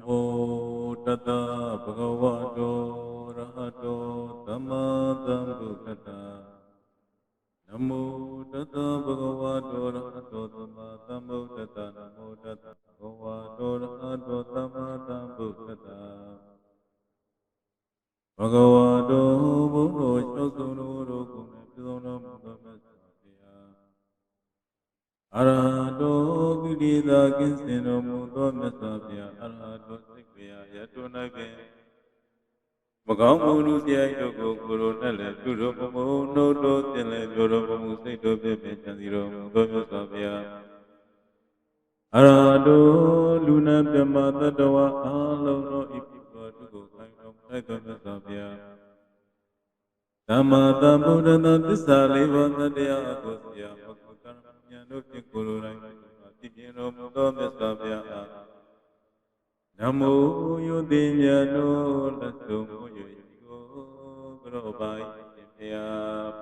မောတတဗဂဝတောရဟတောသမ္မာသမ္ဗုဒ္ဓတ္တနမောတတဗဂဝတောရဟတောသမ္မာသမ္ဗုဒ္ဓတ္တနမောတတဗဂဝတောရဟတောသမ္မာသမ္ဗုဒ္ဓတ္တဘဂဝတောဘုံတော်၆စုံတော်တို့ကိုယ်ပြုသောတော်မူသောမြတ်စွာဘုရားအရဟတော ကိရိတာကင်းစင်တော်မူသောမြတ်စွာဘုရားအရဟတောစိတ်ဝေယယတု၌ပင်မကောင်းမှုလူစရိုက်တို့ကိုကိုယ်တော်နဲ့လည်းပြုတော်မူမူနှုတ်တော်တင်လည်းပြောတော်မူမူစိတ်တော်ပြည့်ပြည့်ချမ်းသာတော်မူသောမြတ်စွာဘုရားအရဟတောလူနာမြမတတဝအလုံးသောဤပြုတော်သူကိုခိုင်တော်မူသောမြတ်စွာဘုရားသမ္မာသမ္ဗုဒ္ဓနာသစ္စာလေးပါးတရားကိုဆရာမကုကံဉာဏ်တို့ဖြင့်ကိုယ်တော်တိုင်းသိကျင် တော်မူသောမြတ်စွာဘုရားအားနမောယုတိမြတ်တို့လက်ဆုံးမူ၍ကိုကရောပါ၏ဘုရား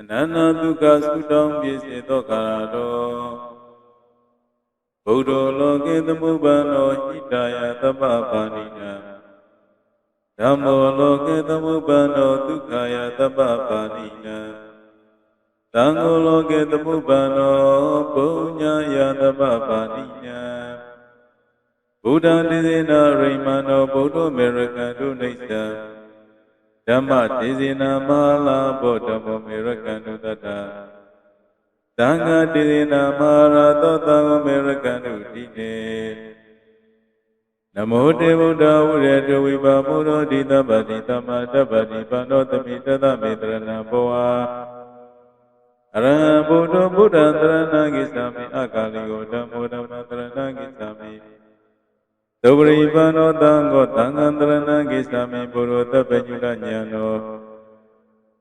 အနန္တဒုက္ခသုတောင်းပြည့်စေသောကာရတော်ဘုဒ္ဓလောကေသမုပ္ပန္နောဟိတယသဗ္ဗပါဏိနံဓမ္မောလောကေသမုပ္ပန္နောဒုက္ခယသဗ္ဗပါဏိနံ သံဃောလောကေသမုပ္ပန္နောပုညယသဗ္ဗပါဏိနံဘုဒ္ဓတိစေနာရိမန္နောဗုဒ္ဓမေရကတုနေသံဓမ္မတိစေနာမဟာလာဘောဓမ္မမေရကတုတတ္တသံဃာတိစေနာမဟာရသောသံဃမေရကတုတိနေနမောတေဗုဒ္ဓဝရတဝိပါမုရောဓိတပ္ပတိသမ္မာတပ္ပတိပန္နောတမိတသမေတရဏဘောဝါ အရဟံဗုဒ္ဓဗုဒ္ဓံတရဏဂိသာမိအကာလိယောဓမ္မောဓမ္မတရဏဂိသာမိသုပရိပန္နောသံဃောသံဃံတရဏဂိသာမိပုရောတပ္ပညုတဉာဏော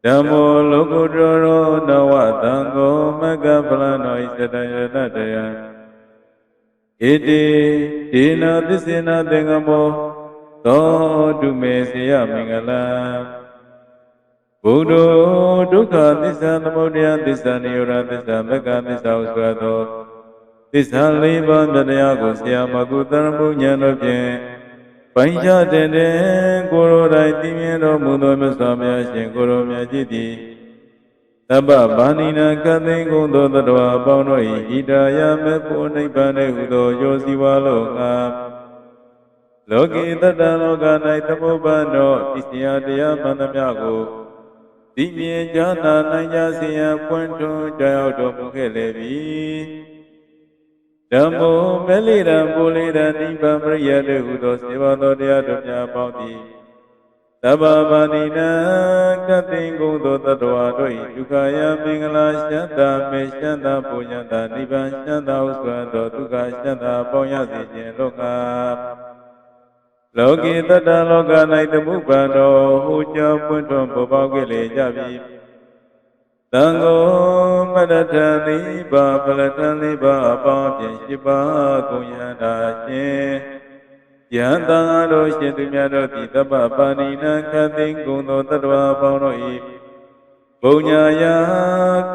ဓမ္မောလောကုတ္တရောနဝသံဃောမဂ္ဂဖလနောဣသတယတတယံဣတိဒေနာသစ္စေနာသင်္ကမောသောတုမေစေယမင်္ဂလံ ဘုဒ္ဓဒုက္ခသစ္စာသမုဒယသစ္စာနိရောဓသစ္စာမဂ္ဂသစ္စာဟုဆိုသောသစ္စာလေးပါးတရားကိုဆရာမကုသရမှုဉာဏ်တို့ဖြင့်ပိုင်းခြားတဲ့တဲ့ကိုယ်တော်တိုင်သိမြင်တော်မူသောမြတ်စွာဘုရားရှင်ကိုယ်တော်မြတ်ကြီးသည်တပ္ပဗာဏိနာကသိင်္ဂုံသောတတဝအပေါင်းတို့၏ဣဒာယမေဖို့နိဗ္ဗာန်ဟုသောယောစီဝါလောကလောကေတတ္တလောက၌သမုပ္ပန္နောဣစီယတရားမှန်သမျှကို သိမြင်ကြားနာနိုင်ကြစေရန်ပွင့်ထွန်းကြောက်ရောက်တော်မူခဲ့လေပြီဓမ္မောမေလိရံပူလိရံနိဗ္ဗာန်ပရိယတေဟုသောစေဝသောတရားတို့များပေါင်းသည်သဗ္ဗဗာဏိနံကတိင်ကုသိုလ်တတ္တဝါတို့၏ဒုက္ခယမင်္ဂလာရှမ်းသာမေရှမ်းသာပူညတာနိဗ္ဗာန်ရှမ်းသာဟုဆိုသောဒုက္ခရှမ်းသာပေါင်းရစေခြင်းလောက လောကီတတ္တလောက၌သမုပ္ပန္နောဟူကြောင့်ပွင့်ထွန်းပေါ်ပေါက်ခဲ့လေကြပြီသံဃောမရထံနိဗ္ဗာန်ပလထံနိဗ္ဗာန်အပေါင်းဖြင့်ရှိပါကုန်ရတာရှင်ယံတံအလိုရှင်သူများတို့သည်တပ္ပပါဏိနံခတ်သိင်္ဂုံသောတတ္တဝါပေါင်းတို့၏ဘုံညာယ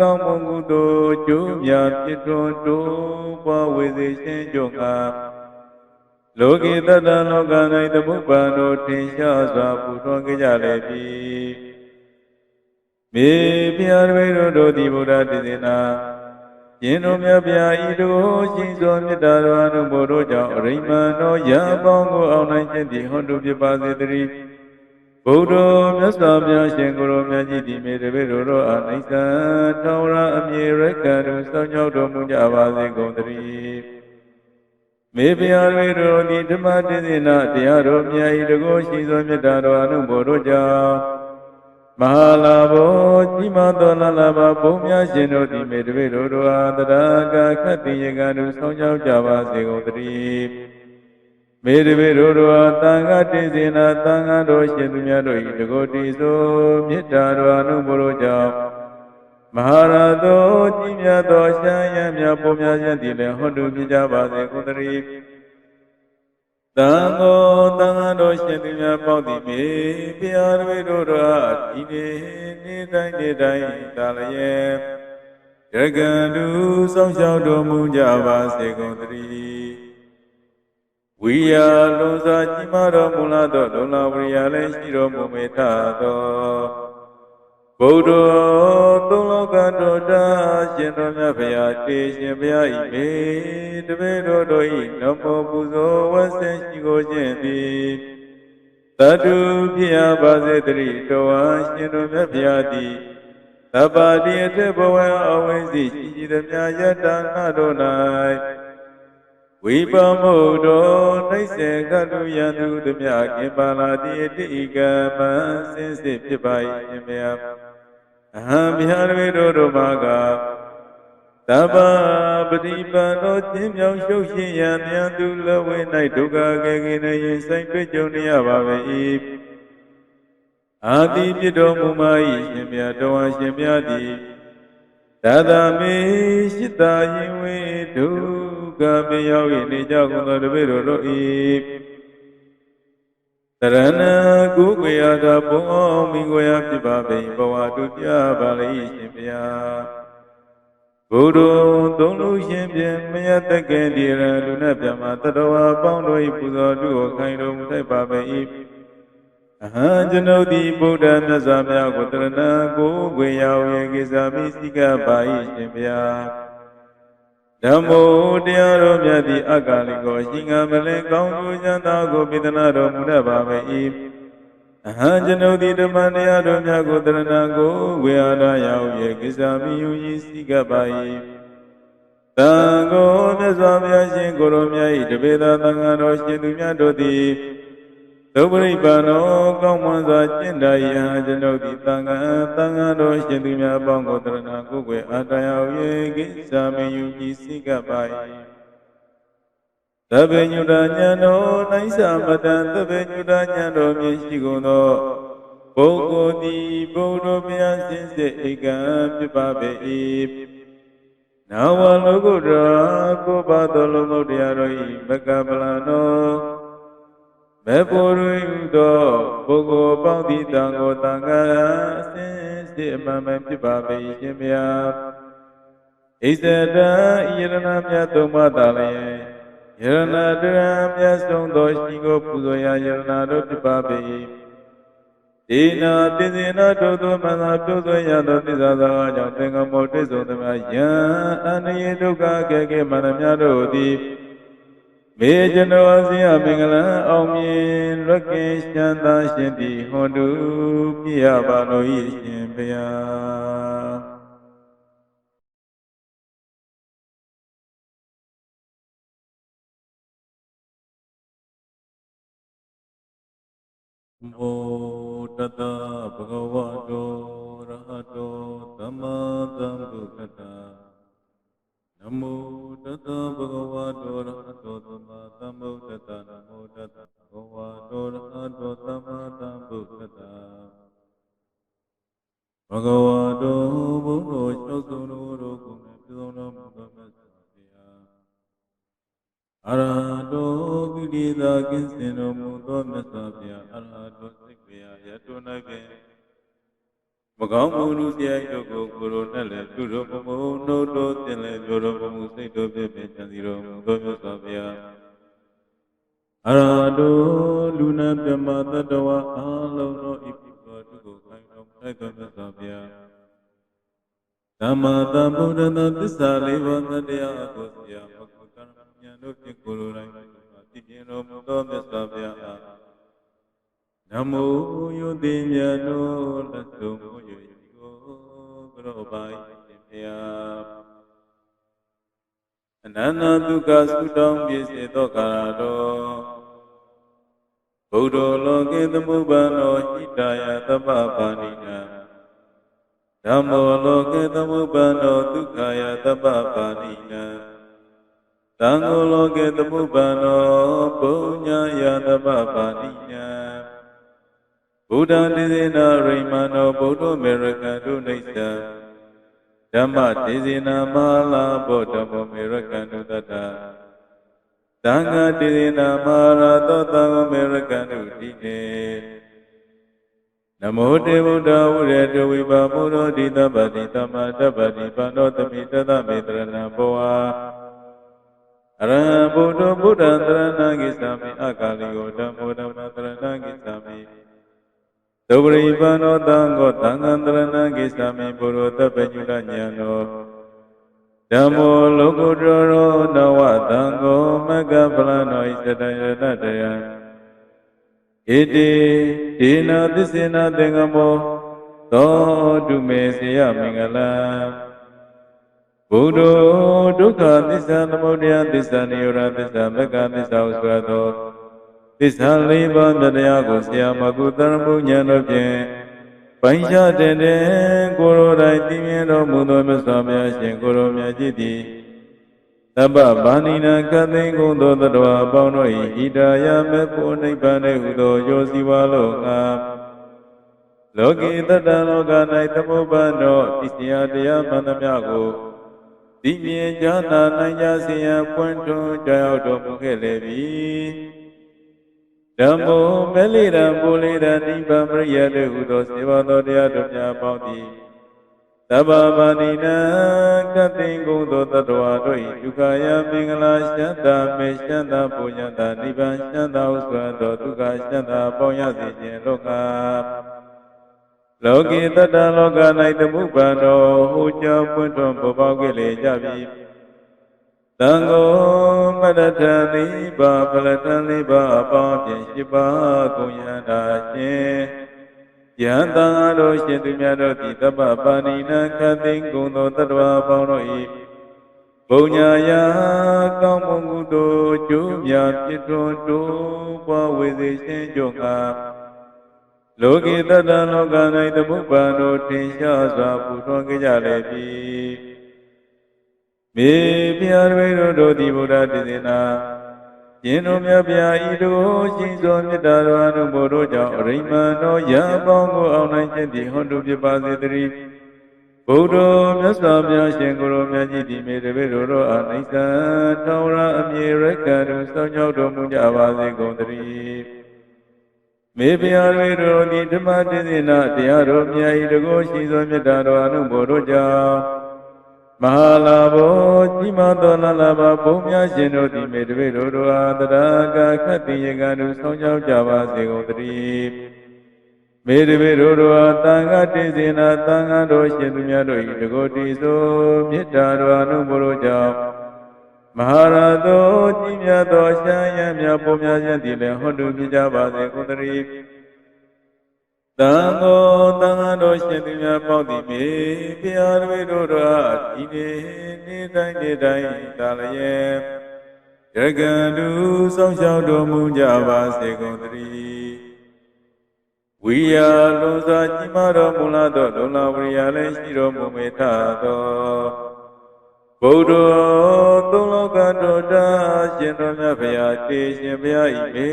ကောင်းမွန်ကုသိုလ်ကျိုးများဖြစ်ထွန်းတိုးပွားဝေစေခြင်းကြောင့်ငါ လောကီတတ္တလောက၌သမုပ္ပန်တို့ထင်ရှားစွာပူထွန်းကြကြလေပြီမေပြာတွေတို့သည်ဗုဒ္ဓတည်စေနာရှင်တို့မြတ်ဗျာဤတို့ရှိသောမေတ္တာတော်အနုဘောတို့ကြောင့်အရိမန်တော်ရံပေါင်းကိုအောင်နိုင်ခြင်းသည်ဟောတုဖြစ်ပါစေတည်းဘုဒ္ဓမြတ်စွာဘုရားရှင်ကိုယ်တော်မြတ်ကြီးသည်မေတ္တဘေတို့တော်အနိစ္စထောရအမြေရကတုစောင့်ကြောက်တော်မူကြပါစေကုန်တည်း မေဖျားတွေတို့သည်ဓမ္မတည်စေနာတရားတော်မြတ်ဤတကောရှိသောမေတ္တာတော်အနုဘောတို့ကြောင့်မဟာလာဘောကြီးမသောလလဘဘုံများရှင်တို့သည်မေတ္တဝေတို့တို့အားတရာကခတ်တိယကတုဆောင်းကြောက်ကြပါစေကုန်သတည်းမေတ္တဝေတို့တို့အားတန်ခတ်တိစေနာတန်ခတ်တော်ရှင်သူများတို့၏တကောတိဆိုမေတ္တာတော်အနုဘောတို့ကြောင့် မဟာရသောကြီးမြတ်သောရှမ်းရံများပုံများခြင်းသည်လည်းဟောတုပြကြပါစေကုန်သတည်းတံဃောတံဃာတော်ရှင်သူများပေါင်းသည်မေပြာတွေတို့တော်ဒီနေ့နေ့တိုင်းနေ့တိုင်းသာလျက်ရကံတူဆောင်ရှောက်တော်မူကြပါစေကုန်သတည်းဝိယာလွန်စွာကြီးမားတော်မူလာသောလုံလဝိယာလည်းရှိတော်မူမေထသော ဗုဒ္ဓသုံးလောကတော်တာရှင်တော်မြတ်ဖရာတေရှင်ဖရာဤမေတပည့်တော်တို့ဤနမောပူဇော်ဝတ်ဆင်ရှိကိုခြင်းသည်တတုဖြစ်ရပါစေတည်းတော်ဟာရှင်တော်မြတ်ဖရာသည်သဗ္ဗတိအထက်ဘဝအဝိဇ္ဇရှိကြည်သည်များယတ္တနာတို့၌ဝိပမုဒ္ဒောနှိမ့်စေကတုယံသူသည်များကိပါလာတိအတိကမံစင်စစ်ဖြစ်ပါ၏ရှင်မြတ် အဟံဗျာရဝေတို့တို့မှာကသဗ္ဗပฏิပန်သောခြင်းမြောင်ရှုပ်ရှင်ရန်မြန်သူလဝိ၌ဒုက္ခကေကိနေရင်ဆိုင်တွေ့ကြုံနေရပါပဲ၏အာတိပြစ်တော်မူမ၏ရှင်မြတ်တော်ဟာရှင်မြတ်သည်သာသမေရှိတာယင်ဝေဒုက္ခမြေရောက်၏နေကြကုန်သောတပည့်တော်တို့၏တ ရဏကုကွေယတာဘုံအောင်မိကိုရဖြစ်ပါပေဘဝတုပြပါလိမ့်ရှင်ဗျာဘုဒ္ဓသုံးလူရှင်ဖြင့်မယတကယ်ဒီရလူနဲ့ပြမတတော်ဝါပေါင်းတို့၏ပူဇော်တုကိုခိုင်တော်မူထိုက်ပါပေ၏အဟံကျွန်ုပ်သည်ဗုဒ္ဓမြတ်စွာဘုရားကိုတရဏကိုကွေယဝေကိစ္စမိစိကပါ၏ရှင်ဗျာ ဓမ္မိုတရားတော်မြတ်သည်အက္ကလိကိုရှင်ငါမလင်ကောင်းကျိုးချမ်းသာကိုပိဒနာတော်မူတတ်ပါပေ၏အဟံကျွန်ုပ်သည်ဓမ္မတရားတော်များကိုတရဏကိုဝေအားရရောက်၍ကိစ္စမိယူ၏စိကပါ၏တံကိုမြတ်စွာဘုရားရှင်ကိုရောမြတ်၏တပေသာသံဃာတော်ရှင်သူများတို့သည် သုပရိပါဏောကောင်းမွန်စွာကျင့်တော်ယံကျွန်ုပ်သည်သံဃာသံဃာတော်ရှင်သူများအပေါင်းကိုတရဏကိုယ်ွယ်အာတရောက်၍ကိစ္စမယူကြည်စိကပါ၏သဗ္ဗညုတဉာဏ်တော်နိုင်သမတံသဗ္ဗညုတဉာဏ်တော်မြင်ရှိကုန်သောပုဂ္ဂိုလ်သည်ဘုရားဘုရားစင်စစ်ဧကံဖြစ်ပါပေ၏နာဝလောကုတ္တရာကိုပါတော်လုံးမုတ်တရားတော်၏မကပလံတော် မေဖို့ရင်းသောပုဂ္ဂိုလ်ပေါင်းသည့်တံကိုတန်ခါအစဉ်စစ်အမှန်မှန်ဖြစ်ပါပေရှင်မြတ်ဣဇဒံဣရဏမြတ်သုံးပါးသာလျင်ယရဏတရံမြတ်ဆုံးသောရှိကိုပူဇော်ရာယရဏတို့ဖြစ်ပါပေဒီနာတိစေနာတို့သောမသာပြုသွင်းရသောသစ္စာသောအကြောင်းသင်္ကမောတိစုံသမာယံအန္တယေဒုက္ခကေကေမနမြတ်တို့သည် မေကျွန်တော်အစဉ်အမင်္ဂလံအောင်မြင်လွတ်ကင်းချမ်းသာရှင်သည်ဟောတုပြရပါလို့ဤရှင်ဘုရားမောတတဘဂဝတောရဟတောသမ္မာသမ္ဗုဒ္ဓတ္တန မောတတဘဂဝတောရဟတောသမ္မာသမ္ဗုဒ္ဓတ္တနမောတတဘဂဝတောရဟတောသမ္မာသမ္ဗုဒ္ဓတ္တဘဂဝတောဘုရောလျှောက်ဆုံးတော်တို့ကိုပြုဆုံးတော်မူသောမြတ်စွာဘုရားအရဟတောကိရိတာကင်းစင်တော်မူသောမြတ်စွာဘုရားအရဟတောစိတ်ဝေယယတု၌ပင်မ ကောင်းမှုလူစရိုက်တို့ကိုကိုရိုနဲ့လည်းပြုတော်မမုံနှုတ်တော်တင်လည်းပြောတော်မမူစိတ်တော်ပြည့်ပြည့်ချမ်းသာတော်မူသောမြတ်စွာဘုရားအရဟတောလူနာမြမတတဝအလုံးသောဤပုဂ္ဂိုလ်တို့ကိုခိုင်တော်ထိုက်သောမြတ်စွာဘုရားသမ္မာသမ္ဗုဒ္ဓနာသစ္စာလေးပါးတရားကိုဆရာမကုကံဉာဏ်တို့ဖြင့်ကိုလိုတိုင်းသိပြင်းတော်မူသောမြတ်စွာဘုရားအား နမောယုတိမြတ်တော်လက်ဆုံးကိုယကိုကြောပါ၏ရှင်ဘုရားအနန္တဒုက္ခသုတောင်းပြည့်စေသောကာရတော်ဘုဒ္ဓလောကေသမုပ္ပါနောဟိတယသဗ္ဗပါဏိနံဓမ္မောလောကေသမုပ္ပါနောဒုက္ခယသဗ္ဗပါဏိနံသံဃောလောကေသမုပ္ပါနောပုညယသဗ္ဗပါဏိနံ ဘုဒ္ဓတိစေနာရိမန္နောဗုဒ္ဓမေရကတုနေသဓမ္မတိစေနာမဟာလာဘောဓမ္မမေရကတုတတ္တသံဃာတိစေနာမဟာရသောသံဃမေရကတုတိနေနမောတေဗုဒ္ဓဝရတဝိပါမုရောတိတပ္ပတိသမ္မာတပ္ပတိပန္နောတမိတသမေတရဏဘောဝါအရဟံဗုဒ္ဓဗုဒ္ဓံတရဏံဂိသာမိအကာလိယောဓမ္မောဓမ္မံတရဏံဂိသာ မိသုပရိပန္နောတံကောတံဃံတရဏံဂိသာမိပုရောတပ္ပညုတဉာဏောဓမ္မောလောကုတ္တရောနဝတံကောမဂ္ဂပလနောဣသတယတတယံဣတိဒေနသစ္စေနသင်္ကမောသောတုမေစေယမင်္ဂလံဘုဒ္ဓဒုက္ခသစ္စာသမုဒယသစ္စာနိရောဓသစ္စာမဂ္ဂသစ္စာဟုဆိုသော သစ္စာလေးပါးတရားကိုဆရာမကုသရမှုဉာဏ်တို့ဖြင့်ပိုင်ခြားတဲ့တဲ့ကိုယ်တော်တိုင်သိမြင်တော်မူသောမြတ်စွာဘုရားရှင်ကိုယ်တော်မြတ်ကြီးသည်သဗ္ဗဗာဏိနာကသိင်ကုန်သောတတဝအပေါင်းတို့၏ဣဒာယမေဖို့နိဗ္ဗာန်၌ဟူသောယောစီဝါလောကလောကီတတ္တလောက၌သမုပ္ပါဒောဣစီယတရားမှန်သမျှကိုသိမြင်ကြားနာနိုင်ကြစေရန်ပွင့်ထွန်းကြောက်ရောက်တော်မူခဲ့လေပြီ ဓမ္မောမေလိရံပူလိရံနိဗ္ဗာန်ပရိယတေဟူသောစေဝသောတရားတို့များပေါင်းသည်သဗ္ဗဗာဏိနံကတ္တိကုန်သောတတ္တဝါတို့၏ဒုက္ခယမင်္ဂလာရှမ်းသာမေရှမ်းသာပူညတာနိဗ္ဗာန်ရှမ်းသာဟုဆိုသောဒုက္ခရှမ်းသာပေါင်းရစေခြင်းလောကလောကီတတ္တလောက၌သမုပ္ပါဒောဟူကြောင့်ပွင့်ထွန်းပေါ်ပေါက်ခဲ့လေကြပြီသံဃော မရထံနိဗ္ဗာန်ဖလထံနိဗ္ဗာန်အပေါင်းဖြင့်ရှိပါကုန်ရတာရှင်ယံတံအားတို့ရှင်သူများတို့သည်တပ္ပပါဏိနံခသိင်ကုန်သောတတ္တဝါပေါင်းတို့၏ဘုံညာယာကောင်းမွန်ကုသိုလ်ကျိုးများဖြစ်ထွန်းတိုးပွားဝေစေခြင်းကြောင့်ငါလောကီတတ္တလောက၌သမုပ္ပါတို့ထင်ရှားစွာပူထွန်းကြကြလေပြီ မေပြာတွေတို့တို့သည်ဗုဒ္ဓတည်နာရှင်တို့မြတ်ဗျာဤတို့ရှိသောမေတ္တာတော်အနုဘောတို့ကြောင့်အရိမန်တော်ရအပေါင်းကိုအောင်နိုင်ခြင်းသည်ဟွန်တုဖြစ်ပါစေတည်းဘုဒ္ဓမြတ်စွာဘုရားရှင်ကိုယ်တော်မြတ်ကြီးဒီမေတပည့်တို့တို့အားနိစ္စထောင်ရအမြေရက္ခဏုစောင့်ကြောက်တော်မူကြပါစေကုန်တည်းမေဖျားတွေတို့သည်ဓမ္မတည်စေနာတရားတော်မြတ်ဤတကောရှိသောမေတ္တာတော်အနုဘောတို့ကြောင့် မဟာလာဘောကြီးမားသောလလာပါဘုံများရှင်တို့သည်မေတပည့်တို့တို့အားတရားကခတ်တိယကနုဆောင်ကြောက်ကြပါစေကုန်တည်းမေတပည့်တို့တို့အားတန်ခတ်တည်စေနာတန်ခတ်တော်ရှင်သူများတို့၏တကောတည်သောမေတ္တာတော်အနုဘောတို့ကြောင့်မဟာရသောကြီးမြတ်သောရှားရံမြတ်ပေါ်များခြင်းသည်လည်းဟောတုဖြစ်ကြပါစေကုန်သတည်း တန်သောတန်ခါတော်ရှင်သူများပေါင်းသည်မေဘုရားတွေတို့အားဒီနေ့နေ့တိုင်းနေ့တိုင်းတာလျက်ရကံသူစောင့်ရှောက်တော်မူကြပါစေကုန်သတည်းဝိယာလွန်စွာကြီးမားတော်မူလာသောလုံလဝိယာလည်းရှိတော်မူမေထသော ဗုဒ္ဓသုံးလောကတော်တာရှင်တော်မြတ်ဗျာတေရှင်ဗျာဤမေ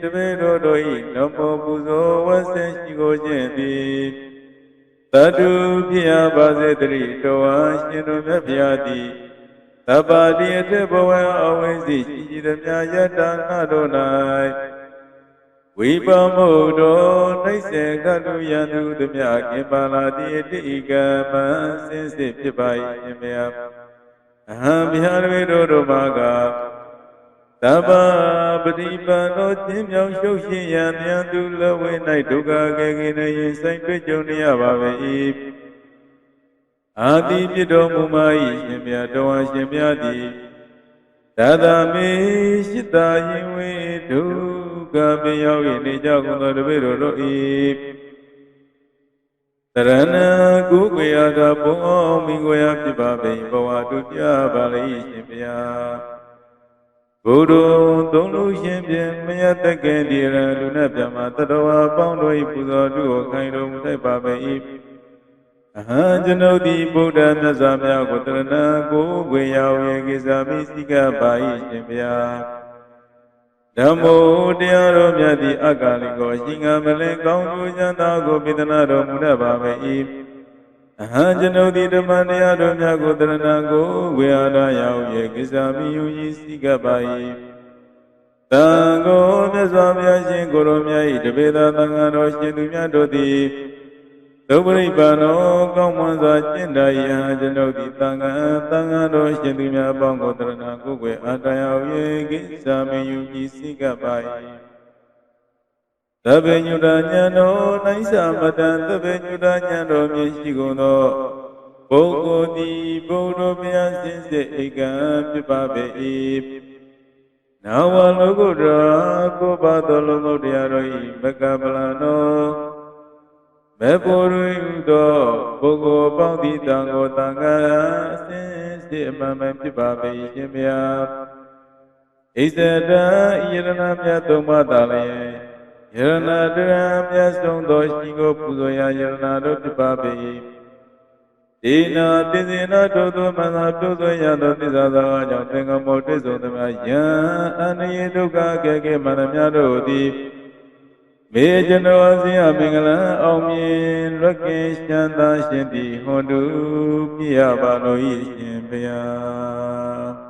တပည့်တော်တို့ဤနမောပူဇော်ဝတ်ဆင်ရှိကိုခြင်းသည်တတုဖြစ်ရပါစေတည်းတော်ဟာရှင်တော်မြတ်ဗျာသည်သဗ္ဗတိအထေဘဝအဝိစီရှိရှိသမျှယတနာတို့၌ဝိပမုတ်တော်နှိမ့်စေကတုယံသူသမျှကိပါလာတိအတိကမံစင်စစ်ဖြစ်ပါ၏ရှင်ဗျာ အဟံဗျာရေတို့တို့မှာကသဗ္ဗပฏิပန်သောခြင်းမြောင်ရှုပ်ရှင်ရမြတ်သူလဝိ၌ဒုက္ခကေကိနေရင်ဆိုင်တွေ့ကြုံရပါပဲ၏အာတိပြတော်မူမ၏ရှင်မြတ်တော်ရှင်မြတ်သည်သာသမေရှိတာယင်ဝေဒုက္ခပင်ရောက်၏နေကြကုန်သောတပည့်တို့တို့၏ တရဏကုကွေယကဘုံအောင်မိကိုရဖြစ်ပါပေဘဝတုပြပါလိရှင်ဗျာဘုဒ္ဓသုံးလူရှင်ဖြင့်မယတကယ်ဒီရလူနဲ့ပြမတတော်ဝါပေါင်းတို့၏ပူဇော်တုကိုခိုင်တော်မူထိုက်ပါပေ၏အဟံကျွန်ုပ်သည်ဗုဒ္ဓမြတ်စွာဘုရားကိုတရဏကိုကွေယဝေကိစ္စမိစိကပါ၏ရှင်ဗျာ ဓမ္မိုတရားတော်မြတ်သည်အကာလိကိုရှိငါမလင်ကောင်းကျိုးချမ်းသာကိုပိဒနာတော်မူတတ်ပါပေ၏အဟံကျွန်ုပ်သည်ဓမ္မတရားတော်များကိုတရဏကိုဝေအားရရောက်၍ကိစ္စမီယူ၏စိကပ်ပါ၏တန်ကိုမြတ်စွာဘုရားရှင်ကိုရောမြတ်၏တပေသာသံဃာတော်ရှင်သူများတို့သည် သုပရိပါဏောကောင်းမွန်စွာကျင့်တော်ရာကျွန်ုပ်သည်တန်ခါတန်ခါတော်ရှင်သူများအပေါင်းကိုတရဏကိုယ်ွယ်အာတရား၍ကိစ္စမယူကြည်စိကပ်ပါ၏သဗ္ဗညုတညာတော်နိုင်သမတံသဗ္ဗညုတညာတော်မြည်ရှိကုန်သောပုဂ္ဂိုလ်သည်ဘုရားဘုရားစင်စစ်ဧကံဖြစ်ပါပေ၏နာဝလောကုတ္တရာကိုပါတော်လုံးမုတ်တရားတော်၏မကပလံတော် မေဖို့ရင်းသောပုဂ္ဂိုလ်ပေါင်းသည်တံကိုတန်ခါအစဉ်စစ်အမှန်မှန်ဖြစ်ပါပေရှင်မြတ်ဣဇဒံယရဏမြတ်သုံးပါးသာလျင်ယရဏတရံမြတ်ဆုံးသောရှိကိုပူဇော်ရာယရဏတို့ဖြစ်ပါပေဒီနာတိစေနာတို့သောမသာပြုသောရသောသစ္စာသာကြောင့်သင်္ကမောတိစုံသမျှယံအန္တယေဒုက္ခကဲကဲမန္တများတို့သည် မေကျွန်တော်အစဉ်အမင်္ဂလံအောင်မြင်လွတ်ကင်းရှမ်းသာရှင်သည်ဟွန်တုပြရပါလို့ဤရှင်ဘုရား